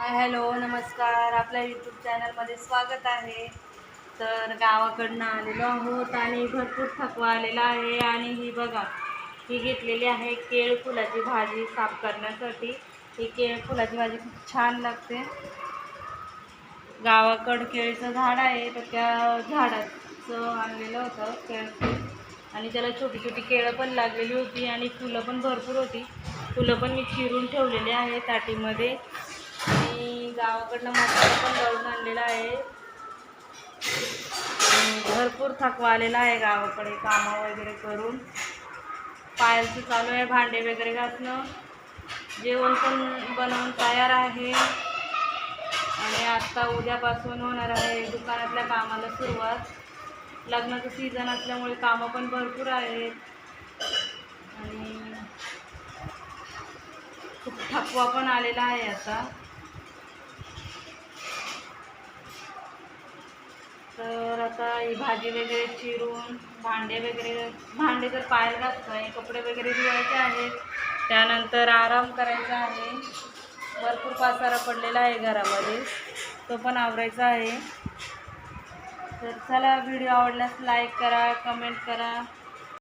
Hi hello नमस्कार. आपल्या YouTube चॅनलमध्ये स्वागत आहे. तर गावाकडनं आलेलो आहोत आणि भरपूर थकवा आलेला आहे. आणि ही बघा ही घेतलेली आहे केळ फुलाची भाजी साफ करण्यासाठी. ही केळ फुलाची भाजी खूप छान लागते. गावाकडं केळीचं झाड आहे तर त्या झाडाचं आणलेलं होतं केळफूल आणि त्याला छोटी छोटी केळं पण लागलेली होती आणि फुलं पण भरपूर होती. फुलं पण मी चिरून ठेवलेली आहे ताटीमध्ये. आणि गावाकडनं मसाला पण दळून आणलेला आहे. भरपूर थकवा आलेला आहे गावाकडे कामं वगैरे करून. पायलचं चालू आहे भांडे वगैरे घासणं. जेवण पण बनवून तयार आहे. आणि आत्ता उद्यापासून होणार आहे दुकानातल्या कामाला सुरुवात. लग्नाचं सीझन असल्यामुळे कामं पण भरपूर आहेत. आणि खूप थकवा पण आलेला आहे आता. तर आता ही भाजी वगैरे चिरून भांडे वगैरे भांडे तर पाहायला घातलं आहे कपडे वगैरे धुवायचे आहेत. त्यानंतर आराम करायचा आहे. भरपूर पासारा पडलेला आहे घरामध्ये. तो पण आवरायचा आहे. तर चला व्हिडिओ आवडल्यास लाईक करा कमेंट करा.